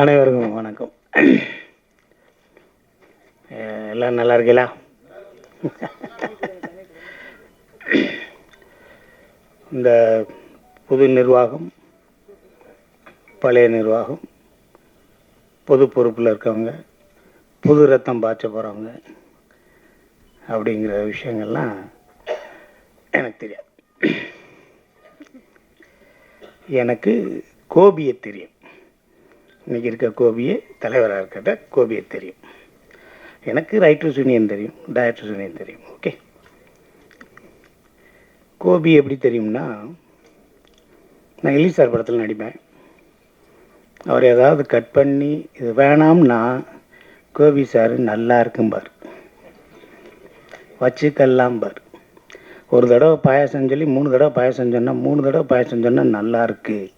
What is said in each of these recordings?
அனைவருக்கும் வணக்கம். எல்லாம் நல்லா இருக்கீங்களா? இந்த புது நிர்வாகம் பழைய நிர்வாகம் பொது பொறுப்பில் இருக்கவங்க புது ரத்தம் பாய்ச்ச போகிறவங்க அப்படிங்கிற விஷயங்கள்லாம் எனக்கு தெரியாது. எனக்கு கோபியை தெரியும். இன்றைக்கி இருக்க கோபியே தலைவராக இருக்கிற கோபியை தெரியும். எனக்கு ரைட்டர்ஸ் யூனியன் தெரியும் டைரக்டர்ஸ் யூனியன் தெரியும் ஓகே கோபி எப்படி தெரியும்னா நான் எலிசார் படத்தில் நடிப்பேன். அவர் ஏதாவது கட் பண்ணி இது வேணாம்னா கோபி சார் நல்லா இருக்கும்பார். வச்சுக்கலாம் பார். ஒரு தடவை பாயசம் சொல்லி மூணு தடவை பாயாசம் சொன்னால் மூணு தடவை பாயசம் சொன்னால் நல்லா இருக்குது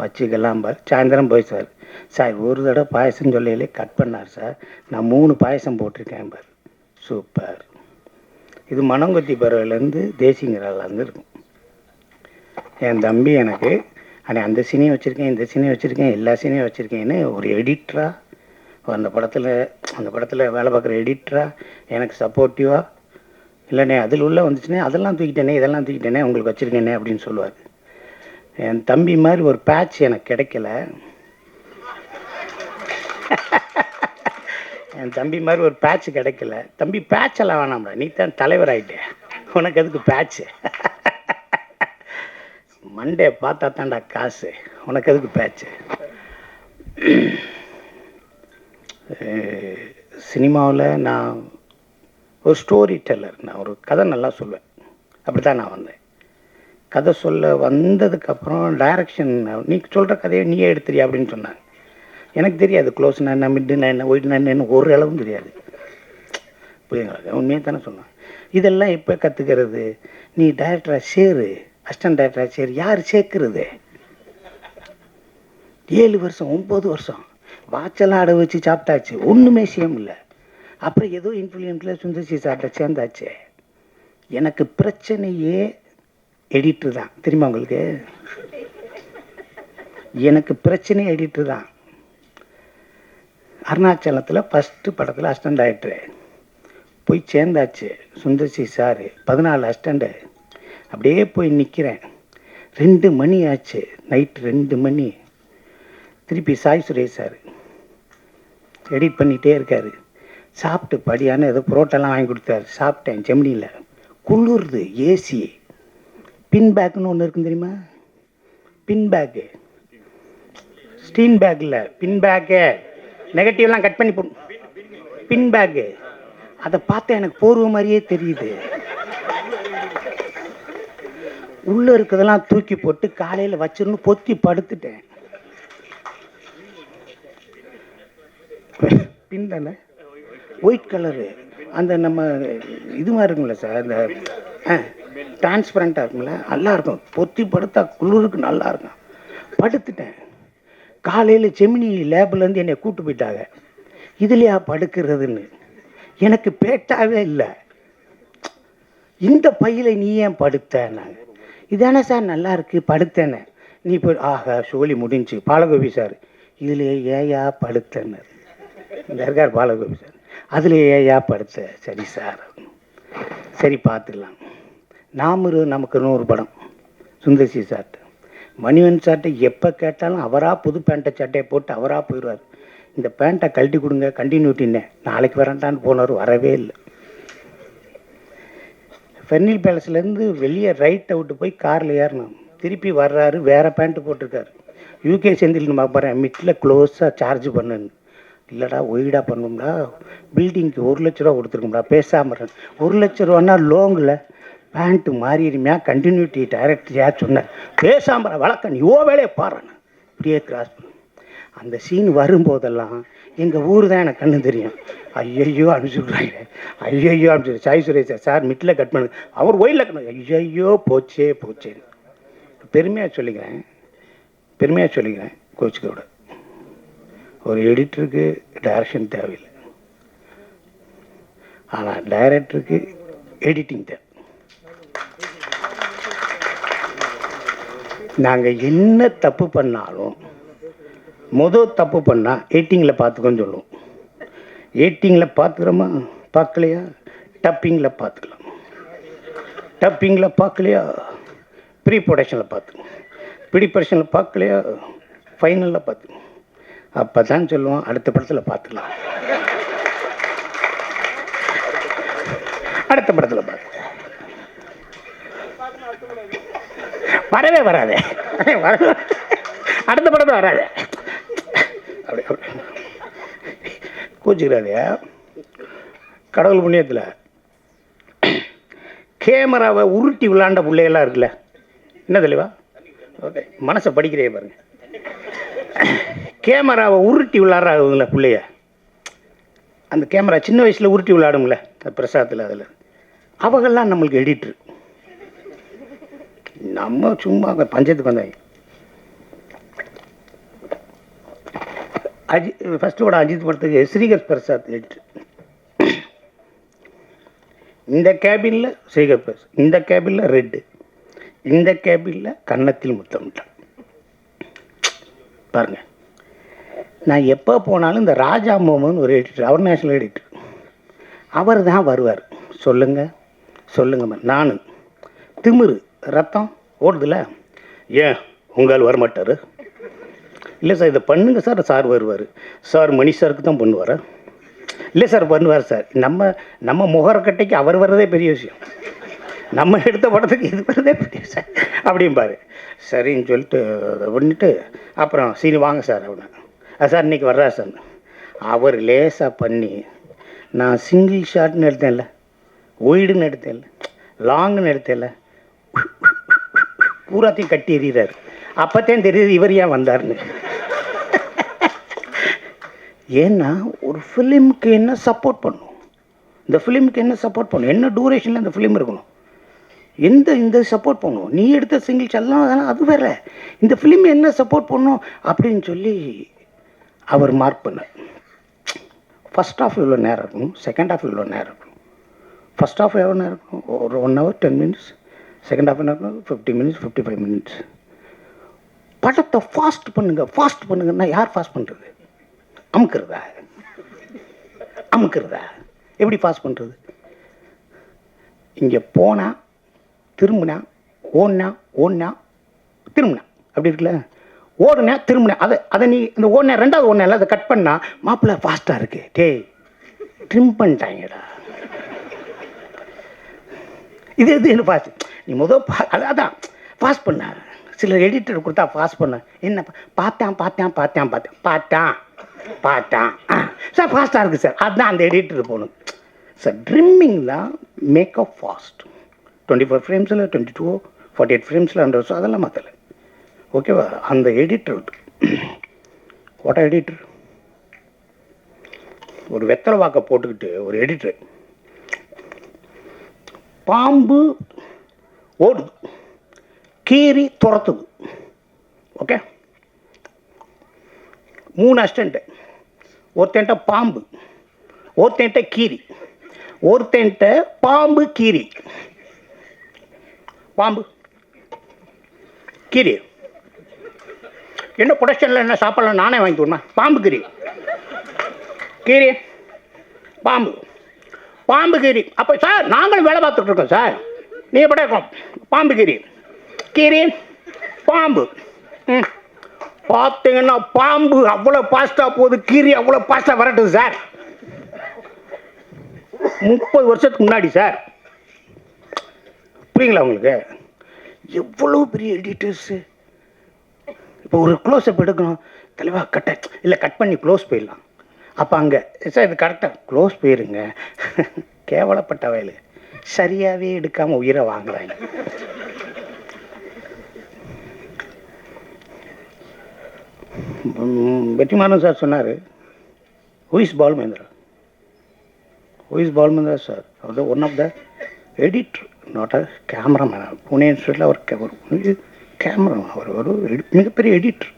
வச்சுக்கலாம் பார். சாயந்தரம் போய் சார் சார் ஒரு தடவை பாயசம் சொல்லையிலே கட் பண்ணார் சார். நான் மூணு பாயசம் போட்டிருக்கேன் பார். சூப்பர். இது மணங்கொத்தி பறவைலேருந்து தேசிங்கிறாலேருந்து இருக்கும் என் தம்பி எனக்கு அண்ணே அந்த சீனையும் வச்சுருக்கேன் இந்த சீனையும் வச்சுருக்கேன் எல்லா சீனையும் வச்சுருக்கேன்னு ஒரு எடிட்டராக அந்த படத்தில் அந்த படத்தில் வேலை பார்க்குற எடிட்டராக எனக்கு சப்போர்ட்டிவாக இல்லைண்ணே அதில் உள்ள வந்துச்சுனே அதெல்லாம் தூக்கிட்டேனே இதெல்லாம் தூக்கிட்டேனே உங்களுக்கு வச்சுருக்கேனே அப்படின்னு சொல்லுவார். என் தம்பி மாதிரி ஒரு பேட்ச் எனக்கு கிடைக்கல. என் தம்பி மாதிரி ஒரு பேட்ச் கிடைக்கல. தம்பி பேட்செல்லாம் வேணாம்டா. நீ தான் தலைவர் ஆயிட்டே. உனக்கு எதுக்கு பேட்ச்சு மண்டே பார்த்தா தான்டா காசு. உனக்கு எதுக்கு பேட்ச்சு சினிமாவில் நான் ஒரு ஸ்டோரி டெல்லர் நான் ஒரு கதை நல்லா சொல்லுவேன். அப்படி தான் நான் வந்தேன். கதை சொல்ல வந்ததுக்கப்புறம் டைரக்ஷன் நீ சொல்கிற கதையை நீயே எடுத்துறியா அப்படின்னு சொன்னாங்க. எனக்கு தெரியாது. க்ளோஸ்னா என்ன மிட்டு என்ன ஒயிட் என்னன்னு ஒரு அளவும் தெரியாது. புரியுங்களா உண்மையாக தானே சொன்னேன். இதெல்லாம் எப்போ கற்றுக்கிறது நீ டைரக்டராக சேரு. அசிஸ்டன்ட் டைரக்டராக சேரு. யார் சேர்க்கறது? ஏழு வருஷம் ஒம்பது வருஷம். வாட்செல்லாம் அடை வச்சு சாப்பிட்டாச்சு. ஒன்றுமே சேம் இல்லை அப்புறம் ஏதோ இன்ஃப்ளூயன்ஸில் சுந்தர்சி சாப்பிட்ட சேர்ந்தாச்சு. எனக்கு பிரச்சனையே எடிட்டு தான். தெரியுமா உங்களுக்கு? எனக்கு பிரச்சனை எடிட்டு தான். அருணாச்சலத்தில் ஃபஸ்ட்டு படத்தில் அசிஸ்டண்ட் ஆகிட்டு போய் சேர்ந்தாச்சு. சுந்தர்சி சார் பதினாலு அசிஸ்டண்ட்டு அப்படியே போய் நிற்கிறேன் ரெண்டு மணி ஆச்சு. நைட்டு ரெண்டு மணி. திருப்பி சாய் சுரேஷ் சார் எடிட் பண்ணிகிட்டே இருக்கார். சாப்பிட்டு படியான ஏதோ புரோட்டெல்லாம் வாங்கி கொடுத்தாரு. சாப்பிட்டேன் செம்னியில் குளிருது ஏசி பின் பேக்குன்னு ஒன்று இருக்கும் தெரியுமா? பின் பேக்கு ஸ்டீன் பேக்கில் பின் பேக்கு நெகட்டிவ்லாம் கட் பண்ணி பின் பேக்கு அதை பார்த்தா எனக்கு போர்வ மாதிரியே தெரியுது. உள்ளே இருக்கிறதெல்லாம் தூக்கி போட்டு காலையில் வச்சிருந்து பொத்தி படுத்துட்டேன். பின் தானே? ஒயிட் கலரு அந்த நம்ம இது மாதிரி இருக்கும்ல சார் அந்த டிரான்ஸ்பரண்ட்டாக இருக்கும்ல நல்லா இருக்கும். பொத்தி படுத்தா குளிருக்கு நல்லா இருக்கும். படுத்துட்டேன். காலையில் செமினி லேபிலேருந்து என்னை கூட்டு போயிட்டாங்க. இதுலையா படுக்கிறதுன்னு. எனக்கு பேட்டாவே இல்லை. இந்த பையில நீ ஏன் படுத்தேன்னாங்க. இதானே சார் நல்லா இருக்கு படுத்தேன்னு. நீ இப்போ ஆஹா சோழி முடிஞ்சு. பாலகோபி சார் இதில் ஏயா படுத்தேன்னு. இந்த இருக்கார் பாலகோபி சார். அதில் ஏயா படுத்த. சரி சார். சரி பார்த்துக்கலாம் நாமரு நமக்கு நூறு படம். சுந்தர்சி சார்ட்டு. மணிவன் சார்ட்டை எப்போ கேட்டாலும் அவராக புது பேண்ட்டை சட்டையை போட்டு அவராக போயிடுவார். இந்த பேண்ட்டை கழட்டி கொடுங்க கண்டினியூட்டின்னே நாளைக்கு வரேன்டான்னு போனவர் வரவே இல்லை. ஃபெர்னில் பேலஸ்லேருந்து வெளியே ரைட்டை விட்டு போய் காரில் ஏறினோம் திருப்பி வர்றாரு வேறு பேண்ட்டு போட்டிருக்காரு. யூகே செந்தில் நம்ம போகிறேன் மிட்டில் க்ளோஸாக சார்ஜ் பண்ணுன்னு. இல்லைடா ஒய்டாக பண்ணும்டா. பில்டிங்க்கு ஒரு லட்ச ரூபா கொடுத்துருக்கோம்டா பேசாமல் ஒரு லட்ச ரூபான்னா லோங்கில் பேண்ட்டு மாறிடுமையா கண்டினியூட்டி டைரக்டரியா சொன்னேன் பேசாமல் வழக்கம் நீ ஓ வேலையை பாருன்னு. இப்படியே கிராஸ் பண்ண. அந்த சீன் வரும்போதெல்லாம் எங்கள் ஊர் தான் எனக்கு கண்ணு தெரியும். ஐயையோ அனுப்பிச்சுட்றாங்க ஐயையோ அனுப்பிச்சு Sai Suresh sir middle cut பண்ணு. அவர் ஒயிலில் கட் ஐயையோ போச்சே போச்சே பெருமையாக சொல்லிக்கிறேன். பெருமையாக சொல்லிக்கிறேன் கோச்சிக்கோட. ஒரு எடிட்டருக்கு டைரக்ஷன் தேவையில்லை. ஆனால் டைரக்டருக்கு எடிட்டிங் தேவை. நாங்கள் என்ன தப்பு பண்ணாலும் மொதல் தப்பு பண்ணால் எயிட்டிங்கில் பார்த்துக்கோன்னு சொல்லுவோம். எயிட்டிங்கில் பார்த்துக்கிறோமா பார்க்கலையா டப்பிங்கில் பார்த்துக்கலாம் டப்பிங்கில் பார்க்கலையா ப்ரீ ப்ரொடக்ஷனில் பார்த்துக்கணும் ப்ரீ ப்ரொடக்ஷனில் பார்க்கலையா ஃபைனலில் பார்த்துக்கணும் அப்போ தான் சொல்லுவோம் அடுத்த படத்தில் பார்த்துக்கலாம் அடுத்த படத்தில் பார்த்து வரவே வராதே. வரவே அடுத்த படத்தில் வராது. அப்படி அப்படி. கூச்சிக்கிறாதே கடவுள் புண்ணியத்தில் கேமராவை உருட்டி விளாண்ட பிள்ளையெல்லாம் இருக்குல்ல? என்ன தெளிவா? ஓகே மனசை படிக்கிறே பாருங்க. கேமராவை உருட்டி விளாட்றாங்கள பிள்ளைய. அந்த கேமரா சின்ன வயசில் உருட்டி விளையாடும்ல அந்த பிரசாதத்தில் அதில். அவங்கெல்லாம் நம்மளுக்கு எடிட்ரு நம்ம சும்மா பஞ்சத்துக்கு வந்தாங்க அஜித் ஃபஸ்ட்டு கூட அஜித் படத்துக்கு ஸ்ரீகர் பிரசாத் எடிட்ரு இந்த கேபினில் ஸ்ரீகர் பிரசாத் இந்த கேபினில் ரெட்டு இந்த கேபினில் கன்னத்தில் முத்தமிட்டான். பாருங்க. நான் எப்போ போனாலும் இந்த ராஜா மோமன் ஒரு எடிட்டர் அவர் நேஷனல் எடிட்டர் அவர் தான் வருவார். சொல்லுங்கள் சொல்லுங்கம்மா நான். திமிரு ரத்தம் ஓடுதுல? ஏன்? உங்களால் வரமாட்டார்? இல்லை சார் இதை பண்ணுங்க சார் சார் வருவார். சார் மணி சாருக்கு தான் பண்ணுவார்? இல்லை சார் பண்ணுவார் சார். நம்ம நம்ம முகரக்கட்டைக்கு அவர் வர்றதே பெரிய விஷயம். நம்ம எடுத்த படத்துக்கு இது வர்றதே பெரிய சார் அப்படிம்பாரு சரின்னு சொல்லிட்டு அதை பண்ணிட்டு அப்புறம் சீனி வாங்க சார் அப்படின்னு. சார் இன்னைக்கு வர்றா சார். அவர் லேசாக பண்ணி நான் சிங்கிள் ஷாட்னு எடுத்தேன்ல. ஒய்டுன்னு எடுத்தேன்ல. லாங்குன்னு எடுத்தேன்ல. பூராத்தையும் கட்டி எறிகிறார். அப்போத்தான் தெரியுது இவர் ஏன் வந்தார்னு. ஏன்னா ஒரு ஃபிலிமுக்கு என்ன சப்போர்ட் பண்ணும்? இந்த ஃபிலிமுக்கு என்ன சப்போர்ட் பண்ணும்? என்ன டூரேஷனில் இந்த ஃபிலிம் இருக்கணும்? எந்த இந்த சப்போர்ட் பண்ணும்? நீ எடுத்த சிங்கிள்ஸ் எல்லாம் அதெல்லாம் அது வேற. இந்த ஃபிலிம் என்ன சப்போர்ட் பண்ணும்? அப்படின்னு சொல்லி அவர் மார்க் பண்ணார். ஃபஸ்ட் ஆஃப் இவ்வளோ நேரம் இருக்கணும் செகண்ட் ஆஃப் இவ்வளோ நேரம் இருக்கணும் ஃபஸ்ட் ஆஃப் எவ்வளோ நேரம் இருக்கணும் ஒரு one hour ten minutes second half என்ன fifty minutes fifty five minutes படத்தை ஃபாஸ்ட் பண்ணுங்க ஃபாஸ்ட் பண்ணுங்கன்னா யார் ஃபாஸ்ட் பண்ணுறது அமுக்கிறதா? அமுக்கிறதா? எப்படி ஃபாஸ்ட் பண்ணுறது இங்கே போனால் திரும்பினா ஓடினா ஓடினா திரும்பினா. அப்படி இருக்குல்ல? ஓடுனா திரும்பினா. அதை அதை நீ இந்த ஓடினா ரெண்டாவது ஓடினா அதை கட் பண்ணால் மாப்பிள்ளை ஃபாஸ்ட்டாக இருக்கு. டேய் ட்ரிம் பண்ணிட்டாங்கடா. இது இது என்ன ஃபாஸ்ட் நீ முதல் பா அதான். ஃபாஸ்ட் பண்ண சில எடிட்டர் கொடுத்தா ஃபாஸ்ட் பண்ண. என்ன பார்த்தான் பார்த்தான் பார்த்தான் பார்த்தேன். பார்த்தான். பார்த்தான். சார் ஃபாஸ்ட்டாக இருக்குது சார். அதுதான் அந்த எடிட்டர் போகணும் சார் ட்ரிம்மிங் தான் மேக்கப் ஃபாஸ்ட் டுவெண்ட்டி ஃபோர் ஃப்ரேம்ஸில் டுவெண்ட்டி டூ ஃபார்ட்டி எயிட் ஃப்ரேம்ஸில் ஹண்ட்ரட் அதெல்லாம் மாற்றலை ஓகேவா அந்த எடிட்டர் வாட் எடிட்டர் ஒரு வெத்தலை வாக்கை போட்டுக்கிட்டு ஒரு எடிட்டர் பாம்பு ஓடுது. கீரி துரத்துது. ஓகே மூணு அஸ்டண்ட்டு ஒருத்தன்ட்ட பாம்பு ஒருத்தன்ட்ட கீரி ஒருத்தன்ட்ட பாம்பு கீரி பாம்பு கீரி என்ன ப்ரொடக்ஷனில் என்ன சாப்பாடுலாம்? நானே வாங்கி கொடுமா பாம்பு கீரி கீரி பாம்பு. பாம்புகிரி. அப்போ சார் நாங்களும் வேலை பார்த்துட்டு இருக்கோம் சார். நீங்கள் எப்படி இருக்கோம் பாம்பு கீரி பாம்பு. ம். பார்த்தீங்கன்னா பாம்பு அவ்வளோ பாஸ்டாக போகுது. கீரி அவ்வளோ ஃபாஸ்ட்டாக வரட்டுது சார். முப்பது வருஷத்துக்கு முன்னாடி சார். புரியுங்களா உங்களுக்கு? எவ்வளோ பெரிய எடிட்டர்ஸு இப்போ ஒரு க்ளோஸ்அப் எடுக்கணும். தெளிவாக கட்ட இல்லை கட் பண்ணி க்ளோஸ் போயிடலாம். அப்போ அங்கே சார் இது கரெக்டாக க்ளோஸ் போயிருங்க. கேவலப்பட்ட வயலு சரியாகவே எடுக்காமல் உயிரை வாங்குறாங்க. வெற்றிமாறன் சார் சொன்னார். Who is Balu Mahendra who is Balu Mahendra sir அவர் தான் one of the editor not a cameraman Pune இன்ஸ்டியூட்டில் அவர் ஒரு கேமரா அவர் ஒரு எடி- மிகப்பெரிய எடிட்டர்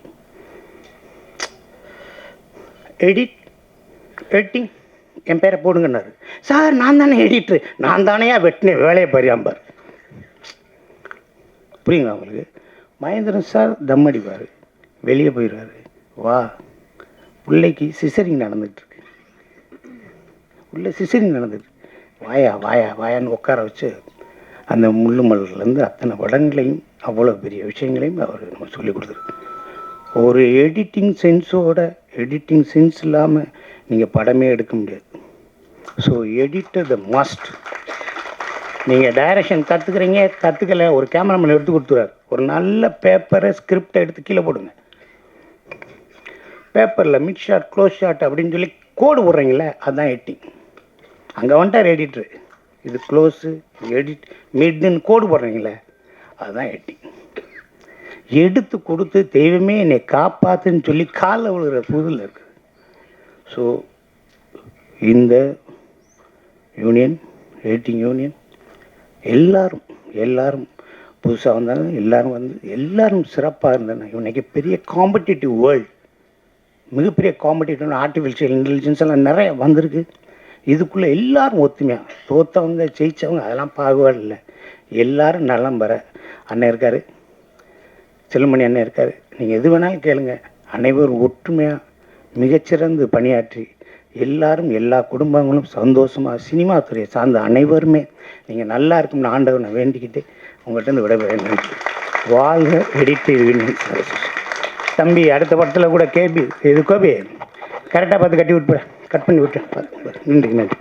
எடிட் எடிட்டிங் என் பேரை போடுங்கன்னாரு. சார் நான் தானே எடிட்ரு. நான் தானேயா வெட்டினேன் வேலையை பறியாம்பார் புரியுங்களா உங்களுக்கு? மகேந்திரன் சார் தம் அடிப்பார். வெளியே போயிடுவார் வா. பிள்ளைக்கு சிசரிங் நடந்துகிட்ருக்கு. உள்ளே சிசரிங் நடந்துட்டு வாயா வாயா வாயான்னு உட்கார வச்சு அந்த முள்ளு மலர்லேருந்து அத்தனை படங்களையும் அவ்வளோ பெரிய விஷயங்களையும் அவர் நம்ம சொல்லிக் கொடுத்துருக்கு ஒரு எடிட்டிங் சென்ஸோட எடிட்டிங் சென்ஸ் இல்லாமல் நீங்கள் படமே எடுக்க முடியாது. ஸோ எடிட்டர் த மஸ்ட் நீங்கள் டைரக்ஷன் கற்றுக்குறீங்க கற்றுக்கல ஒரு கேமராமேன் எடுத்து கொடுத்துருவார் ஒரு நல்ல பேப்பரை ஸ்கிரிப்டை எடுத்து கீழே போடுங்க. பேப்பரில் மிட் ஷாட் க்ளோஸ் ஷாட் அப்படின்னு சொல்லி கோடு போடுறீங்களே அதுதான் எட்டிங் அங்கே வந்துட்டார் எடிட்ரு இது க்ளோஸு எடிட் மிட்னு கோடு போடுறீங்களே அதுதான் எட்டிங் எடுத்து கொடுத்து தெய்வமே என்னை காப்பாத்துன்னு சொல்லி காலில் விழுகிற புதில் இருக்குது ஸோ இந்த யூனியன் எடிட்டிங் யூனியன் எல்லாரும் எல்லாரும் புதுசாக வந்தாங்க எல்லாரும் வந்து எல்லாரும் சிறப்பாக இருந்தாங்க இன்றைக்கி பெரிய காம்படிட்டிவ் வேர்ல்டு மிகப்பெரிய காம்படிட்டிவ் ஆர்டிஃபிஷியல் இன்டெலிஜென்ஸ் எல்லாம் நிறைய வந்திருக்கு. இதுக்குள்ளே எல்லாரும் ஒத்துமையாக தோத்தவங்க ஜெயித்தவங்க அதெல்லாம் பாகுபாடு இல்லை. எல்லாரும் நலம் பெற. அண்ணன் இருக்கார். செல்லுமணி அண்ணன் இருக்கார். நீங்கள் எது வேணாலும் கேளுங்க. அனைவரும் ஒற்றுமையாக மிகச்சிறந்து பணியாற்றி எல்லாரும் எல்லா குடும்பங்களும் சந்தோஷமாக சினிமா துறையை சார்ந்த அனைவருமே நீங்கள் நல்லா இருக்கும்னு ஆண்டவனை வேண்டிக்கிட்டு உங்கள்கிட்ட இருந்து நன்றி. வாழ்க எடிட்டு தம்பி அடுத்த படத்தில் கூட கேபி இது கோபி கரெக்டாக பார்த்து கட்டி விட்டு கட் பண்ணி விட்டு. நன்றி நன்றி.